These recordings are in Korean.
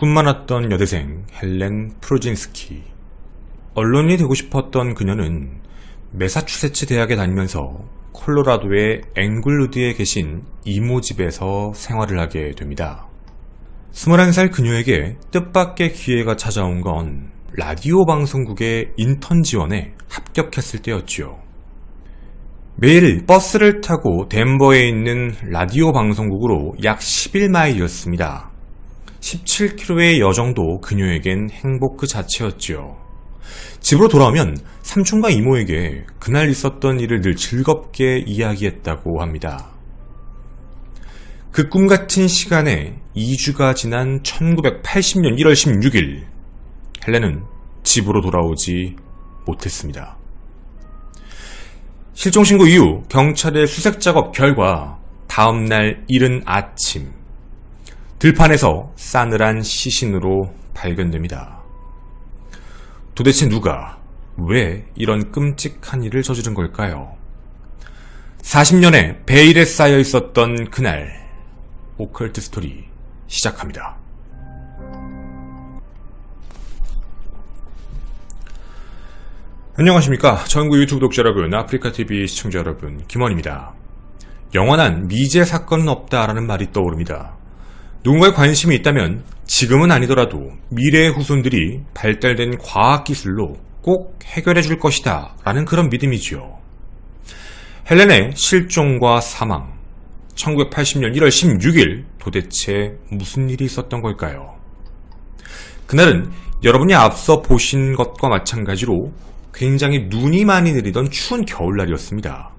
꿈 많았던 여대생 헬렌 프로진스키. 언론이 되고 싶었던 그녀는 메사추세츠 대학에 다니면서 콜로라도의 앵글루드에 계신 이모 집에서 생활을 하게 됩니다. 21살 그녀에게 뜻밖의 기회가 찾아온 건 라디오 방송국의 인턴 지원에 합격했을 때였지요. 매일 버스를 타고 덴버에 있는 라디오 방송국으로 약 11마일이었습니다. 17km의 여정도 그녀에겐 행복 그 자체였지요. 집으로 돌아오면 삼촌과 이모에게 그날 있었던 일을 늘 즐겁게 이야기했다고 합니다. 그 꿈 같은 시간에 2주가 지난 1980년 1월 16일, 헬렌은 집으로 돌아오지 못했습니다. 실종 신고 이후 경찰의 수색 작업 결과 다음날 이른 아침 들판에서 싸늘한 시신으로 발견됩니다. 도대체 누가 왜 이런 끔찍한 일을 저지른 걸까요? 40년의 베일에 쌓여 있었던 그날 오컬트 스토리 시작합니다. 안녕하십니까. 전국 유튜브 독자 여러분, 아프리카TV 시청자 여러분, 김원입니다. 영원한 미제 사건은 없다라는 말이 떠오릅니다. 누군가에 관심이 있다면 지금은 아니더라도 미래의 후손들이 발달된 과학기술로 꼭 해결해 줄 것이다 라는 그런 믿음이지요. 헬렌의 실종과 사망, 1980년 1월 16일 도대체 무슨 일이 있었던 걸까요? 그날은 여러분이 앞서 보신 것과 마찬가지로 굉장히 눈이 많이 내리던 추운 겨울날이었습니다.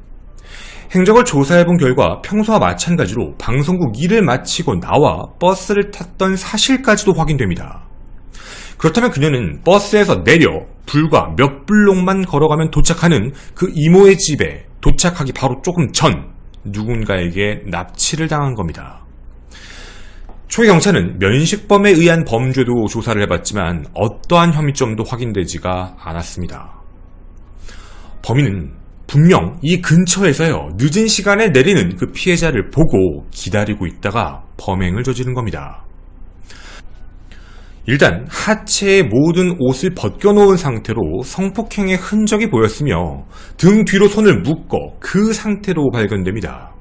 행적을 조사해본 결과 평소와 마찬가지로 방송국 일을 마치고 나와 버스를 탔던 사실까지도 확인됩니다. 그렇다면 그녀는 버스에서 내려 불과 몇 블록만 걸어가면 도착하는 그 이모의 집에 도착하기 바로 조금 전 누군가에게 납치를 당한 겁니다. 초기 경찰은 면식범에 의한 범죄도 조사를 해봤지만 어떠한 혐의점도 확인되지가 않았습니다. 범인은 분명 이 근처에서요, 늦은 시간에 내리는 그 피해자를 보고 기다리고 있다가 범행을 저지른 겁니다. 일단 하체의 모든 옷을 벗겨놓은 상태로 성폭행의 흔적이 보였으며 등 뒤로 손을 묶어 그 상태로 발견됩니다.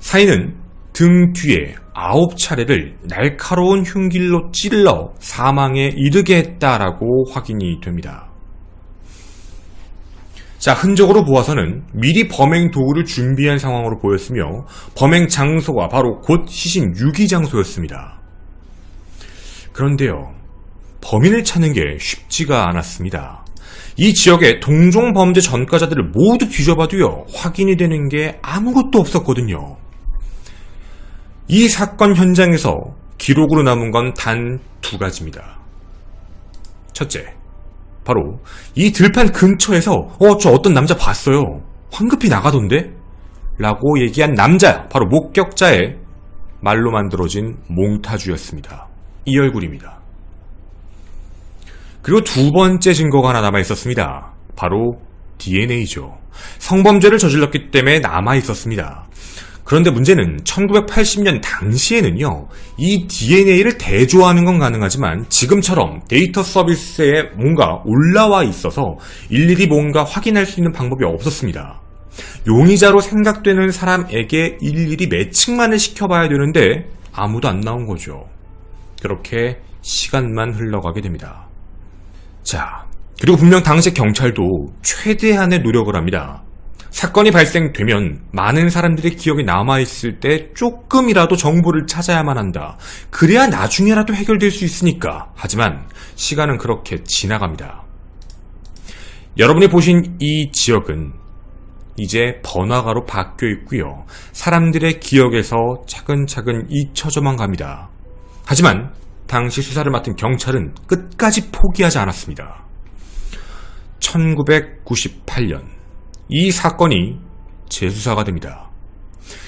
사인은 등 뒤에 아홉 차례를 날카로운 흉길로 찔러 사망에 이르게 했다라고 확인이 됩니다. 자, 흔적으로 보아서는 미리 범행 도구를 준비한 상황으로 보였으며 범행 장소가 바로 곧 시신 유기 장소였습니다. 그런데요, 범인을 찾는 게 쉽지가 않았습니다. 이 지역의 동종 범죄 전과자들을 모두 뒤져봐도요, 확인이 되는 게 아무것도 없었거든요. 이 사건 현장에서 기록으로 남은 건 단 두 가지입니다. 첫째, 바로 이 들판 근처에서 어 저 어떤 남자 봤어요. 황급히 나가던데? 라고 얘기한 남자, 바로 목격자의 말로 만들어진 몽타주였습니다. 이 얼굴입니다. 그리고 두 번째 증거가 하나 남아 있었습니다. 바로 DNA죠. 성범죄를 저질렀기 때문에 남아 있었습니다. 그런데 문제는 1980년 당시에는요, 이 DNA를 대조하는 건 가능하지만 지금처럼 데이터 서비스에 뭔가 올라와 있어서 일일이 뭔가 확인할 수 있는 방법이 없었습니다. 용의자로 생각되는 사람에게 일일이 매칭만을 시켜봐야 되는데 아무도 안 나온 거죠. 그렇게 시간만 흘러가게 됩니다. 자, 그리고 분명 당시 경찰도 최대한의 노력을 합니다. 사건이 발생되면 많은 사람들의 기억이 남아있을 때 조금이라도 정보를 찾아야만 한다. 그래야 나중에라도 해결될 수 있으니까. 하지만 시간은 그렇게 지나갑니다. 여러분이 보신 이 지역은 이제 번화가로 바뀌어 있고요. 사람들의 기억에서 차근차근 잊혀져만 갑니다. 하지만 당시 수사를 맡은 경찰은 끝까지 포기하지 않았습니다. 1998년 이 사건이 재수사가 됩니다.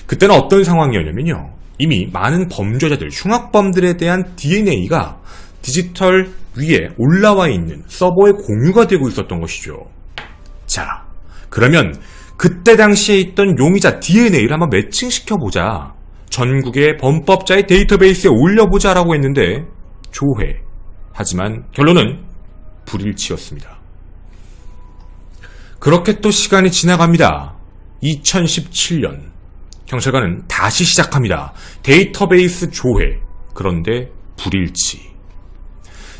그때는 어떤 상황이었냐면요. 이미 많은 범죄자들, 흉악범들에 대한 DNA가 디지털 위에 올라와 있는 서버에 공유가 되고 있었던 것이죠. 자, 그러면 그때 당시에 있던 용의자 DNA를 한번 매칭시켜보자. 전국의 범법자의 데이터베이스에 올려보자라고 했는데 조회. 하지만 결론은 불일치였습니다. 그렇게 또 시간이 지나갑니다. 2017년. 경찰관은 다시 시작합니다. 데이터베이스 조회. 그런데 불일치.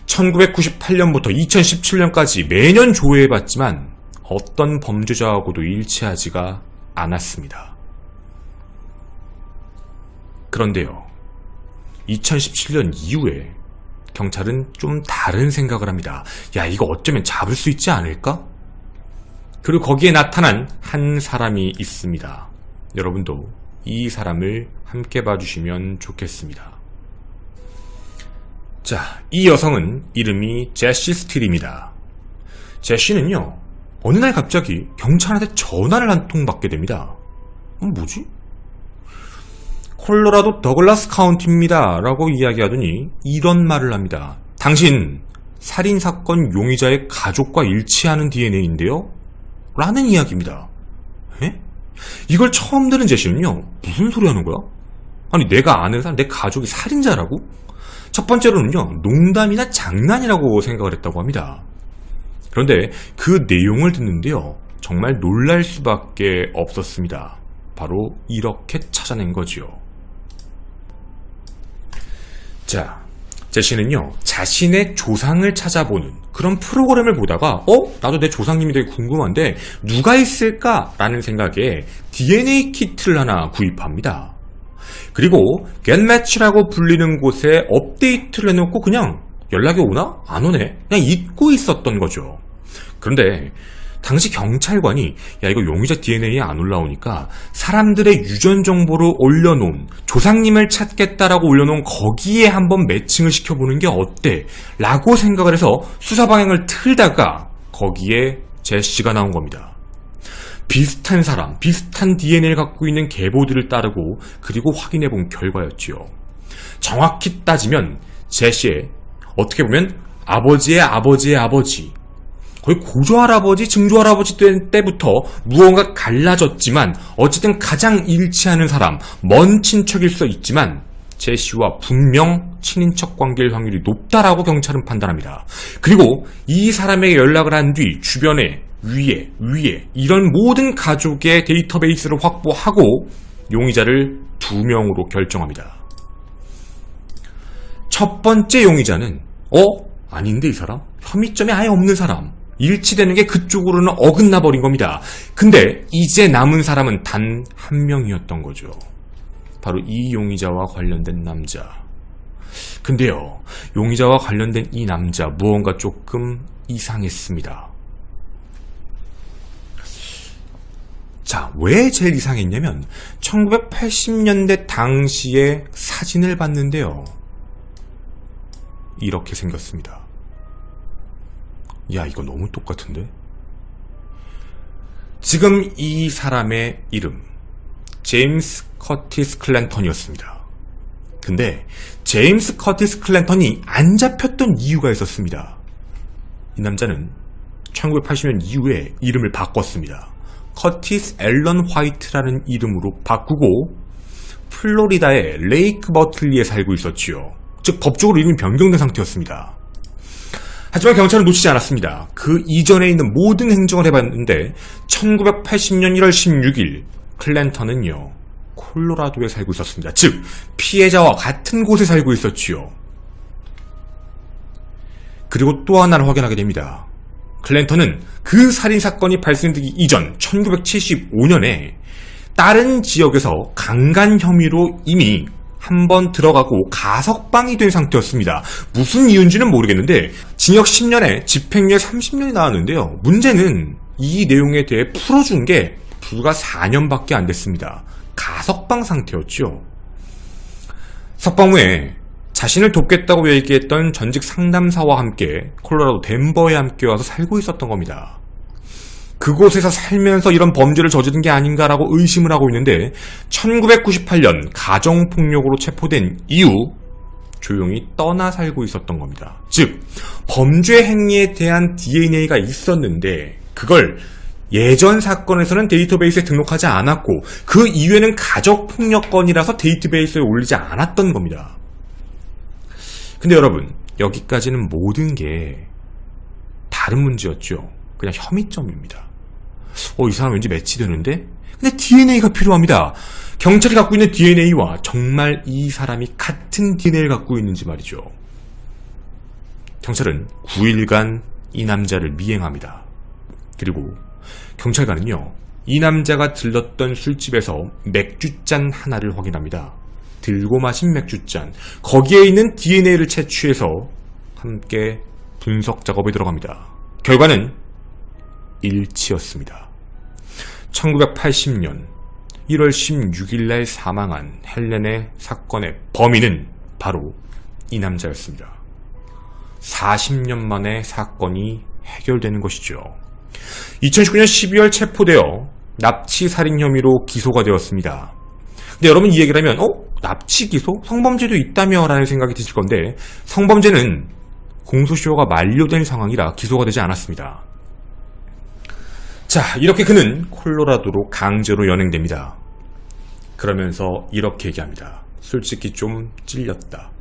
1998년부터 2017년까지 매년 조회해봤지만 어떤 범죄자하고도 일치하지가 않았습니다. 그런데요, 2017년 이후에 경찰은 좀 다른 생각을 합니다. 야, 이거 어쩌면 잡을 수 있지 않을까? 그리고 거기에 나타난 한 사람이 있습니다. 여러분도 이 사람을 함께 봐주시면 좋겠습니다. 자, 이 여성은 이름이 제시 스틸입니다. 제시는요, 어느 날 갑자기 경찰한테 전화를 한 통 받게 됩니다. 어, 뭐지? 콜로라도 더글라스 카운티입니다. 라고 이야기하더니 이런 말을 합니다. 당신 살인사건 용의자의 가족과 일치하는 DNA인데요? 라는 이야기입니다. 에? 이걸 처음 들은 제시는요, 무슨 소리 하는 거야? 아니, 내가 아는 사람, 내 가족이 살인자라고? 첫 번째로는요, 농담이나 장난이라고 생각을 했다고 합니다. 그런데 그 내용을 듣는데요, 정말 놀랄 수밖에 없었습니다. 바로 이렇게 찾아낸 거지요. 자, 제시는요, 자신의 조상을 찾아보는 그런 프로그램을 보다가, 어? 나도 내 조상님이 되게 궁금한데, 누가 있을까? 라는 생각에 DNA 키트를 하나 구입합니다. 그리고 겟매치라고 불리는 곳에 업데이트를 해놓고 그냥 연락이 오나? 안 오네? 그냥 잊고 있었던 거죠. 그런데 당시 경찰관이 야 이거 용의자 DNA에 안 올라오니까 사람들의 유전 정보를 올려놓은 조상님을 찾겠다라고 올려놓은 거기에 한번 매칭을 시켜보는 게 어때? 라고 생각을 해서 수사 방향을 틀다가 거기에 제시가 나온 겁니다. 비슷한 사람, 비슷한 DNA를 갖고 있는 계보들을 따르고 그리고 확인해 본 결과였지요. 정확히 따지면 제시의 어떻게 보면 아버지의 아버지의 아버지 거의 고조할아버지, 증조할아버지 때부터 무언가 갈라졌지만 어쨌든 가장 일치하는 사람, 먼 친척일 수 있지만 제시와 분명 친인척 관계일 확률이 높다라고 경찰은 판단합니다. 그리고 이 사람에게 연락을 한 뒤 주변에 위에 위에 이런 모든 가족의 데이터베이스를 확보하고 용의자를 두 명으로 결정합니다. 첫 번째 용의자는 어? 아닌데 이 사람? 혐의점이 아예 없는 사람. 일치되는 게 그쪽으로는 어긋나 버린 겁니다. 근데 이제 남은 사람은 단 한 명이었던 거죠. 바로 이 용의자와 관련된 남자. 근데요, 용의자와 관련된 이 남자 무언가 조금 이상했습니다. 자, 왜 제일 이상했냐면 1980년대 당시의 사진을 봤는데요. 이렇게 생겼습니다. 야, 이거 너무 똑같은데? 지금 이 사람의 이름, 제임스 커티스 클랜턴이었습니다. 근데 제임스 커티스 클랜턴이 안 잡혔던 이유가 있었습니다. 이 남자는 1980년 이후에 이름을 바꿨습니다. 커티스 앨런 화이트라는 이름으로 바꾸고 플로리다의 레이크 버틀리에 살고 있었지요. 즉 법적으로 이름이 변경된 상태였습니다. 하지만 경찰은 놓치지 않았습니다. 그 이전에 있는 모든 행정을 해봤는데 1980년 1월 16일 클랜턴은요 콜로라도에 살고 있었습니다. 즉 피해자와 같은 곳에 살고 있었지요. 그리고 또 하나를 확인하게 됩니다. 클랜턴은 그 살인사건이 발생되기 이전 1975년에 다른 지역에서 강간 혐의로 이미 한 번 들어가고 가석방이 된 상태였습니다. 무슨 이유인지는 모르겠는데 징역 10년에 집행유예 30년이 나왔는데요. 문제는 이 내용에 대해 풀어준 게 불과 4년밖에 안 됐습니다. 가석방 상태였죠. 석방 후에 자신을 돕겠다고 얘기했던 전직 상담사와 함께 콜로라도 덴버에 함께 와서 살고 있었던 겁니다. 그곳에서 살면서 이런 범죄를 저지른 게 아닌가라고 의심을 하고 있는데 1998년 가정폭력으로 체포된 이후 조용히 떠나 살고 있었던 겁니다. 즉 범죄 행위에 대한 DNA가 있었는데 그걸 예전 사건에서는 데이터베이스에 등록하지 않았고 그 이후에는 가족폭력건이라서 데이터베이스에 올리지 않았던 겁니다. 근데 여러분 여기까지는 모든 게 다른 문제였죠. 그냥 혐의점입니다. 어, 이 사람 왠지 매치되는데? 근데 DNA가 필요합니다. 경찰이 갖고 있는 DNA와 정말 이 사람이 같은 DNA를 갖고 있는지 말이죠. 경찰은 9일간 이 남자를 미행합니다. 그리고 경찰관은요, 이 남자가 들렀던 술집에서 맥주잔 하나를 확인합니다. 들고 마신 맥주잔. 거기에 있는 DNA를 채취해서 함께 분석 작업에 들어갑니다. 결과는 일치였습니다. 1980년 1월 16일 날 사망한 헬렌의 사건의 범인은 바로 이 남자였습니다. 40년 만에 사건이 해결되는 것이죠. 2019년 12월 체포되어 납치 살인 혐의로 기소가 되었습니다. 근데 여러분 이 얘기를 하면 어? 납치 기소? 성범죄도 있다며 라는 생각이 드실 건데 성범죄는 공소시효가 만료된 상황이라 기소가 되지 않았습니다. 자, 이렇게 그는 콜로라도로 강제로 연행됩니다. 그러면서 이렇게 얘기합니다. 솔직히 좀 찔렸다.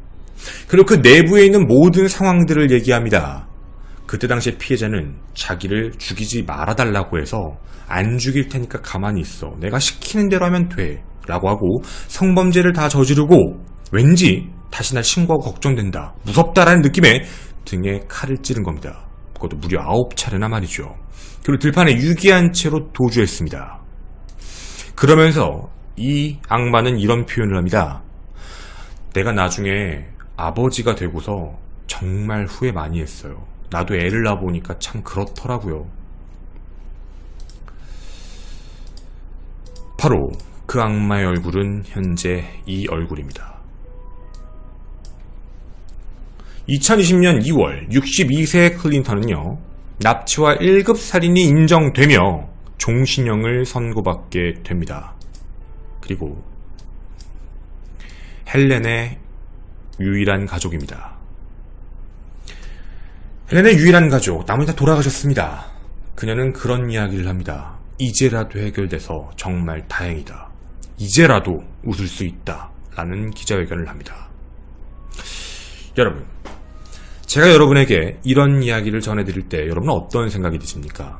그리고 그 내부에 있는 모든 상황들을 얘기합니다. 그때 당시에 피해자는 자기를 죽이지 말아달라고 해서 안 죽일 테니까 가만히 있어. 내가 시키는 대로 하면 돼. 라고 하고 성범죄를 다 저지르고 왠지 다시 날 신고하고 걱정된다. 무섭다라는 느낌에 등에 칼을 찌른 겁니다. 그것도 무려 아홉 차례나 말이죠. 그리고 들판에 유기한 채로 도주했습니다. 그러면서 이 악마는 이런 표현을 합니다. 내가 나중에 아버지가 되고서 정말 후회 많이 했어요. 나도 애를 낳아보니까 참 그렇더라고요. 바로 그 악마의 얼굴은 현재 이 얼굴입니다. 2020년 2월 62세의 클린턴은요, 납치와 1급 살인이 인정되며 종신형을 선고받게 됩니다. 그리고 헬렌의 유일한 가족입니다. 헬렌의 유일한 가족, 나머지 다 돌아가셨습니다. 그녀는 그런 이야기를 합니다. 이제라도 해결돼서 정말 다행이다. 이제라도 웃을 수 있다. 라는 기자회견을 합니다. 여러분, 제가 여러분에게 이런 이야기를 전해드릴 때 여러분은 어떤 생각이 드십니까?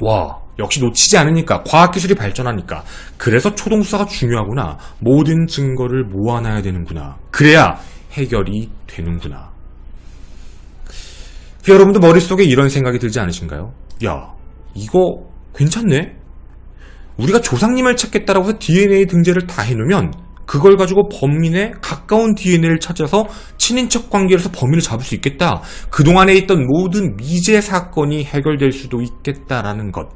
와, 역시 놓치지 않으니까, 과학기술이 발전하니까, 그래서 초동수사가 중요하구나. 모든 증거를 모아놔야 되는구나. 그래야 해결이 되는구나. 그 여러분도 머릿속에 이런 생각이 들지 않으신가요? 야, 이거 괜찮네? 우리가 조상님을 찾겠다라고 해서 DNA 등재를 다 해놓으면 그걸 가지고 범인의 가까운 DNA를 찾아서 친인척 관계에서 범인을 잡을 수 있겠다. 그동안에 있던 모든 미제 사건이 해결될 수도 있겠다라는 것.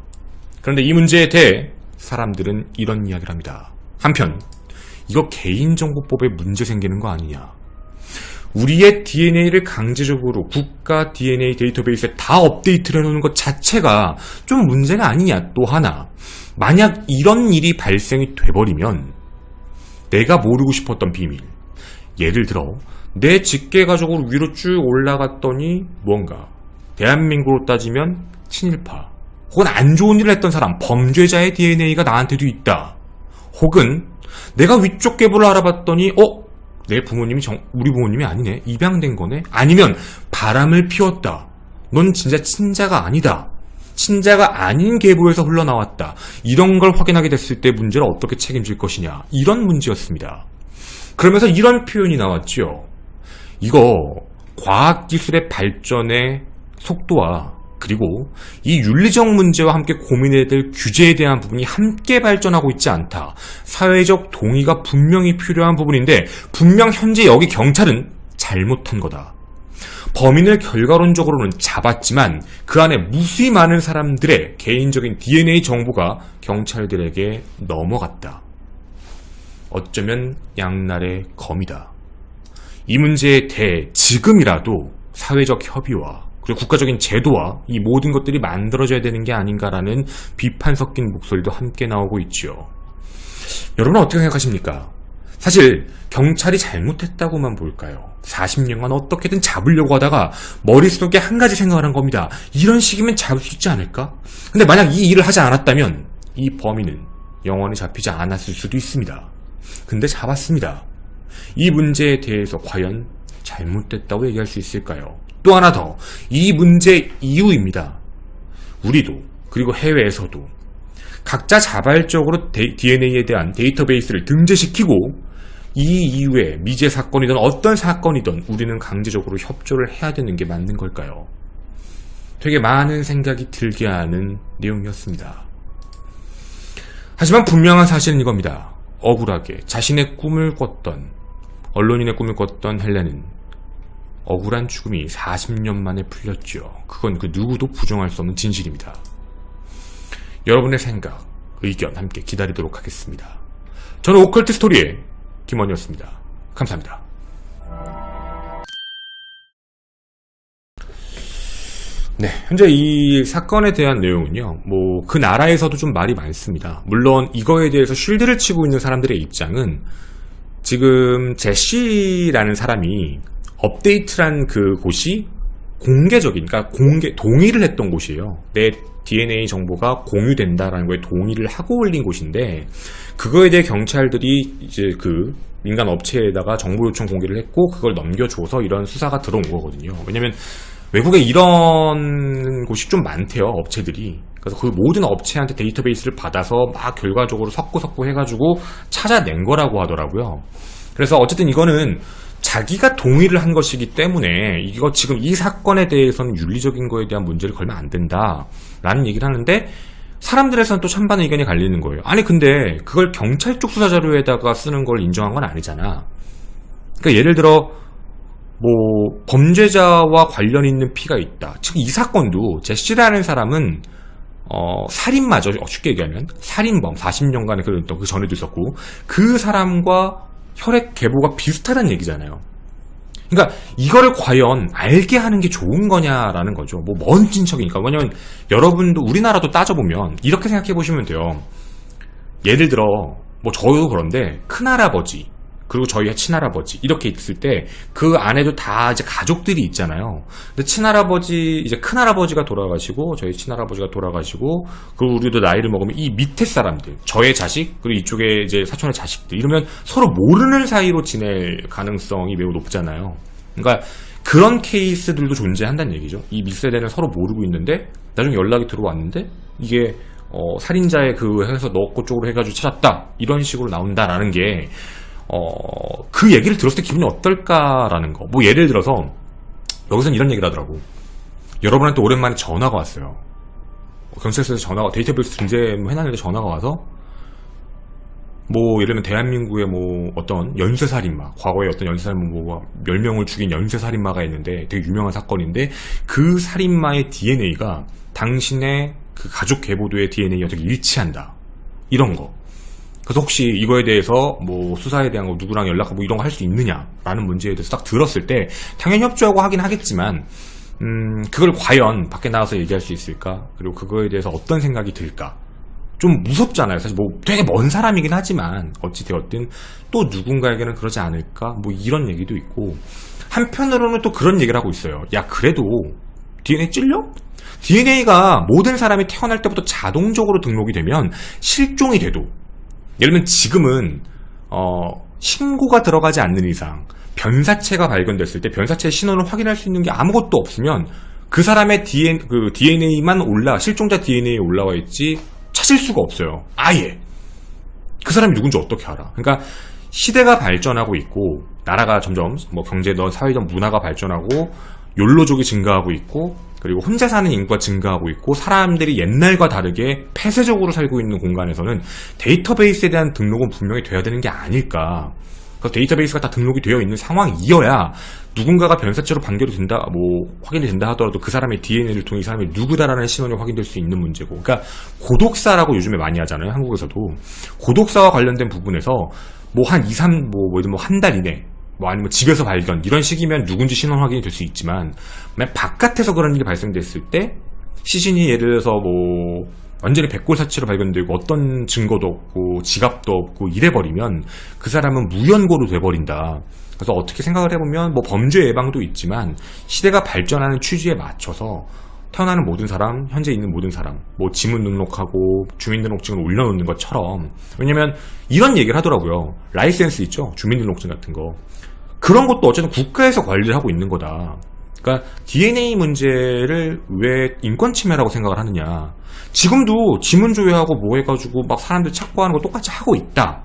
그런데 이 문제에 대해 사람들은 이런 이야기를 합니다. 한편, 이거 개인정보법에 문제 생기는 거 아니냐. 우리의 DNA를 강제적으로 국가 DNA 데이터베이스에 다 업데이트를 해놓는 것 자체가 좀 문제가 아니냐. 또 하나, 만약 이런 일이 발생이 돼버리면 내가 모르고 싶었던 비밀. 예를 들어, 내 직계 가족으로 위로 쭉 올라갔더니 뭔가, 대한민국으로 따지면 친일파, 혹은 안 좋은 일을 했던 사람, 범죄자의 DNA가 나한테도 있다. 혹은 내가 위쪽 계보를 알아봤더니, 어? 내 부모님이 정, 우리 부모님이 아니네. 입양된 거네. 아니면 바람을 피웠다. 넌 진짜 친자가 아니다. 친자가 아닌 계보에서 흘러나왔다. 이런 걸 확인하게 됐을 때 문제를 어떻게 책임질 것이냐. 이런 문제였습니다. 그러면서 이런 표현이 나왔죠. 이거 과학기술의 발전의 속도와 그리고 이 윤리적 문제와 함께 고민해야 될 규제에 대한 부분이 함께 발전하고 있지 않다. 사회적 동의가 분명히 필요한 부분인데 분명 현재 여기 경찰은 잘못한 거다. 범인을 결과론적으로는 잡았지만 그 안에 무수히 많은 사람들의 개인적인 DNA 정보가 경찰들에게 넘어갔다. 어쩌면 양날의 검이다. 이 문제에 대해 지금이라도 사회적 협의와 그리고 국가적인 제도와 이 모든 것들이 만들어져야 되는 게 아닌가라는 비판 섞인 목소리도 함께 나오고 있지요. 여러분은 어떻게 생각하십니까? 사실 경찰이 잘못했다고만 볼까요? 40년간 어떻게든 잡으려고 하다가 머릿속에 한 가지 생각을 한 겁니다. 이런 식이면 잡을 수 있지 않을까? 근데 만약 이 일을 하지 않았다면 이 범인은 영원히 잡히지 않았을 수도 있습니다. 근데 잡았습니다. 이 문제에 대해서 과연 잘못됐다고 얘기할 수 있을까요? 또 하나 더, 이 문제 이유입니다. 우리도, 그리고 해외에서도 각자 자발적으로 DNA에 대한 데이터베이스를 등재시키고 이 이후에 미제 사건이든 어떤 사건이든 우리는 강제적으로 협조를 해야 되는 게 맞는 걸까요? 되게 많은 생각이 들게 하는 내용이었습니다. 하지만 분명한 사실은 이겁니다. 억울하게 자신의 꿈을 꿨던 언론인의 꿈을 꿨던 헬렌은 억울한 죽음이 40년 만에 풀렸죠. 그건 그 누구도 부정할 수 없는 진실입니다. 여러분의 생각, 의견 함께 기다리도록 하겠습니다. 저는 오컬트 스토리의 김원이었습니다. 감사합니다. 네, 현재 이 사건에 대한 내용은요, 뭐, 그 나라에서도 좀 말이 많습니다. 물론 이거에 대해서 쉴드를 치고 있는 사람들의 입장은 지금 제시라는 사람이 업데이트란 그 곳이 공개적인, 그러니까 공개, 동의를 했던 곳이에요. 내 DNA 정보가 공유된다라는 거에 동의를 하고 올린 곳인데, 그거에 대해 경찰들이 이제 그 민간 업체에다가 정보 요청 공개를 했고, 그걸 넘겨줘서 이런 수사가 들어온 거거든요. 왜냐면 외국에 이런 곳이 좀 많대요, 업체들이. 그래서 그 모든 업체한테 데이터베이스를 받아서 막 결과적으로 섞고 섞고 해가지고 찾아낸 거라고 하더라고요. 그래서 어쨌든 이거는 자기가 동의를 한 것이기 때문에 이거 지금 이 사건에 대해서는 윤리적인 거에 대한 문제를 걸면 안 된다라는 얘기를 하는데 사람들에서는 또 찬반의 의견이 갈리는 거예요. 아니 근데 그걸 경찰 쪽 수사 자료에다가 쓰는 걸 인정한 건 아니잖아. 그러니까 예를 들어 뭐 범죄자와 관련 있는 피가 있다. 즉 이 사건도 제시라는 사람은 어, 살인마죠. 쉽게 얘기하면 살인범 40년간의 그런 그 전에도 있었고 그 사람과 혈액 계보가 비슷하다는 얘기잖아요. 그러니까 이거를 과연 알게 하는 게 좋은 거냐라는 거죠. 뭐 먼 친척이니까. 왜냐면 여러분도 우리나라도 따져보면 이렇게 생각해 보시면 돼요. 예를 들어 뭐 저도 그런데 큰할아버지 그리고 저희의 친할아버지 이렇게 있을 때 그 안에도 다 이제 가족들이 있잖아요. 근데 친할아버지 이제 큰할아버지가 돌아가시고 저희 친할아버지가 돌아가시고 그리고 우리도 나이를 먹으면 이 밑에 사람들 저의 자식 그리고 이쪽에 이제 사촌의 자식들 이러면 서로 모르는 사이로 지낼 가능성이 매우 높잖아요. 그러니까 그런 케이스들도 존재한다는 얘기죠. 이 밑세대는 서로 모르고 있는데 나중에 연락이 들어왔는데 이게 어, 살인자의 그 해서 넣고 쪽으로 해가지고 찾았다 이런 식으로 나온다라는 게 어, 그 얘기를 들었을 때 기분이 어떨까라는 거. 뭐 예를 들어서 여기서는 이런 얘기를 하더라고. 여러분한테 오랜만에 전화가 왔어요. 경찰서에서 전화가 데이터베이스 등재 뭐 해놨는데 전화가 와서 뭐 예를 들면 대한민국의 뭐 어떤 연쇄살인마 과거에 어떤 연쇄살인마 뭐 10명을 죽인 연쇄살인마가 있는데 되게 유명한 사건인데 그 살인마의 DNA가 당신의 그 가족 계보도의 DNA와 되게 일치한다 이런 거 그래서 혹시 이거에 대해서 뭐 수사에 대한 거 누구랑 연락하고 뭐 이런 거 할 수 있느냐라는 문제에 대해서 딱 들었을 때 당연히 협조하고 하긴 하겠지만 음 그걸 과연 밖에 나가서 얘기할 수 있을까? 그리고 그거에 대해서 어떤 생각이 들까? 좀 무섭잖아요. 사실 뭐 되게 먼 사람이긴 하지만 어찌 되었든 또 누군가에게는 그러지 않을까? 뭐 이런 얘기도 있고 한편으로는 또 그런 얘기를 하고 있어요. 야 그래도 DNA 찔려? DNA가 모든 사람이 태어날 때부터 자동적으로 등록이 되면 실종이 돼도 예를 들면 지금은 어, 신고가 들어가지 않는 이상 변사체가 발견됐을 때 변사체 신원을 확인할 수 있는 게 아무것도 없으면 그 사람의 DNA, 그 DNA만 올라 실종자 DNA에 올라와 있지 찾을 수가 없어요. 아예 그 사람이 누군지 어떻게 알아? 그러니까 시대가 발전하고 있고 나라가 점점 뭐 경제든 사회적 문화가 발전하고 욜로족이 증가하고 있고 그리고 혼자 사는 인구가 증가하고 있고 사람들이 옛날과 다르게 폐쇄적으로 살고 있는 공간에서는 데이터베이스에 대한 등록은 분명히 돼야 되는 게 아닐까. 그 데이터베이스가 다 등록이 되어 있는 상황이어야 누군가가 변사체로 판결이 된다, 뭐 확인이 된다 하더라도 그 사람의 DNA를 통해 이 사람이 누구다라는 신원이 확인될 수 있는 문제고, 그러니까 고독사라고 요즘에 많이 하잖아요, 한국에서도 고독사와 관련된 부분에서 뭐 한 2, 3, 뭐, 뭐한 달 이내 뭐 아니면 집에서 발견 이런 식이면 누군지 신원 확인이 될 수 있지만 만약 바깥에서 그런 일이 발생됐을 때 시신이 예를 들어서 뭐 완전히 백골사체로 발견되고 어떤 증거도 없고 지갑도 없고 이래버리면 그 사람은 무연고로 돼버린다. 그래서 어떻게 생각을 해보면 뭐 범죄 예방도 있지만 시대가 발전하는 취지에 맞춰서 태어나는 모든 사람, 현재 있는 모든 사람, 뭐 지문 등록하고 주민등록증을 올려놓는 것처럼 왜냐면 이런 얘기를 하더라고요. 라이센스 있죠? 주민등록증 같은 거. 그런 것도 어쨌든 국가에서 관리를 하고 있는 거다. 그러니까 DNA 문제를 왜 인권 침해라고 생각을 하느냐. 지금도 지문 조회하고 뭐 해가지고 막 사람들 착보하는 거 똑같이 하고 있다.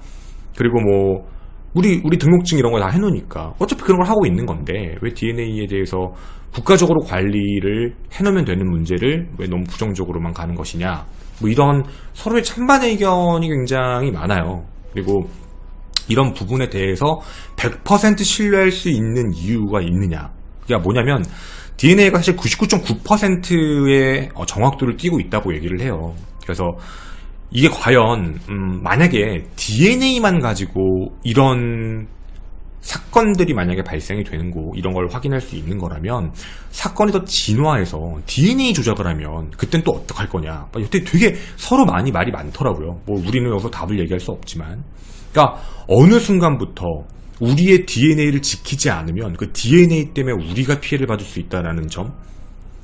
그리고 뭐 우리 우리 등록증 이런 거 다 해놓으니까 어차피 그런 걸 하고 있는 건데 왜 DNA에 대해서 국가적으로 관리를 해놓으면 되는 문제를 왜 너무 부정적으로만 가는 것이냐. 뭐 이런 서로의 찬반 의견이 굉장히 많아요. 그리고 이런 부분에 대해서 100% 신뢰할 수 있는 이유가 있느냐. 그게 뭐냐면 DNA가 사실 99.9%의 어, 정확도를 띠고 있다고 얘기를 해요. 그래서 이게 과연 음, 만약에 DNA만 가지고 이런 사건들이 만약에 발생이 되는 거 이런 걸 확인할 수 있는 거라면 사건이 더 진화해서 DNA 조작을 하면 그땐 또 어떡할 거냐 이때 되게 서로 많이 말이 많더라고요 뭐 우리는 여기서 답을 얘기할 수 없지만 그러니까 어느 순간부터 우리의 DNA를 지키지 않으면 그 DNA 때문에 우리가 피해를 받을 수 있다라는 점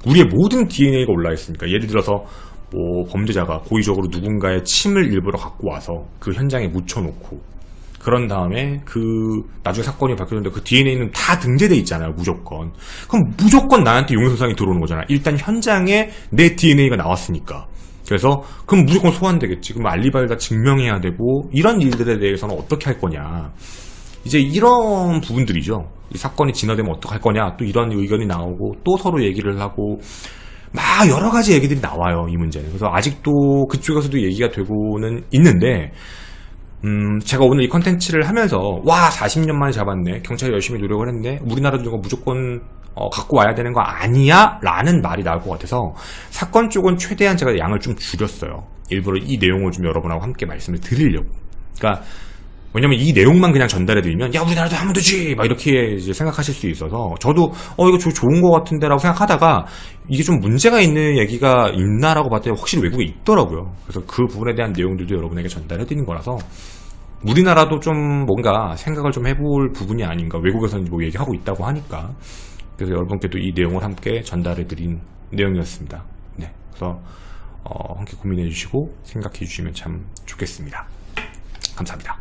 우리의 모든 DNA가 올라 있으니까. 예를 들어서 뭐 범죄자가 고의적으로 누군가의 침을 일부러 갖고 와서 그 현장에 묻혀놓고 그런 다음에 그 나중에 사건이 밝혀졌는데 그 DNA는 다 등재돼 있잖아요 무조건. 그럼 무조건 나한테 용의선상이 들어오는 거잖아. 일단 현장에 내 DNA가 나왔으니까 그래서 그럼 무조건 소환되겠지. 그럼 알리바이를 다 증명해야 되고 이런 일들에 대해서는 어떻게 할 거냐. 이제 이런 부분들이죠. 이 사건이 진화되면 어떡할 거냐. 또 이런 의견이 나오고 또 서로 얘기를 하고 막 여러 가지 얘기들이 나와요 이 문제는. 그래서 아직도 그쪽에서도 얘기가 되고는 있는데 음, 제가 오늘 이 컨텐츠를 하면서, 와, 40년 만에 잡았네. 경찰이 열심히 노력을 했는데, 우리나라도 이거 무조건, 어, 갖고 와야 되는 거 아니야? 라는 말이 나올 것 같아서, 사건 쪽은 최대한 제가 양을 좀 줄였어요. 일부러 이 내용을 좀 여러분하고 함께 말씀을 드리려고. 그러니까, 왜냐면 이 내용만 그냥 전달해드리면, 야, 우리나라도 하면 되지! 막 이렇게 생각하실 수 있어서, 저도, 어, 이거 조- 좋은 것 같은데 라고 생각하다가, 이게 좀 문제가 있는 얘기가 있나라고 봤더니 확실히 외국에 있더라고요. 그래서 그 부분에 대한 내용들도 여러분에게 전달해드린 거라서, 우리나라도 좀 뭔가 생각을 좀 해볼 부분이 아닌가. 외국에서는 뭐 얘기하고 있다고 하니까. 그래서 여러분께도 이 내용을 함께 전달해 드린 내용이었습니다. 네. 그래서, 어, 함께 고민해 주시고 생각해 주시면 참 좋겠습니다. 감사합니다.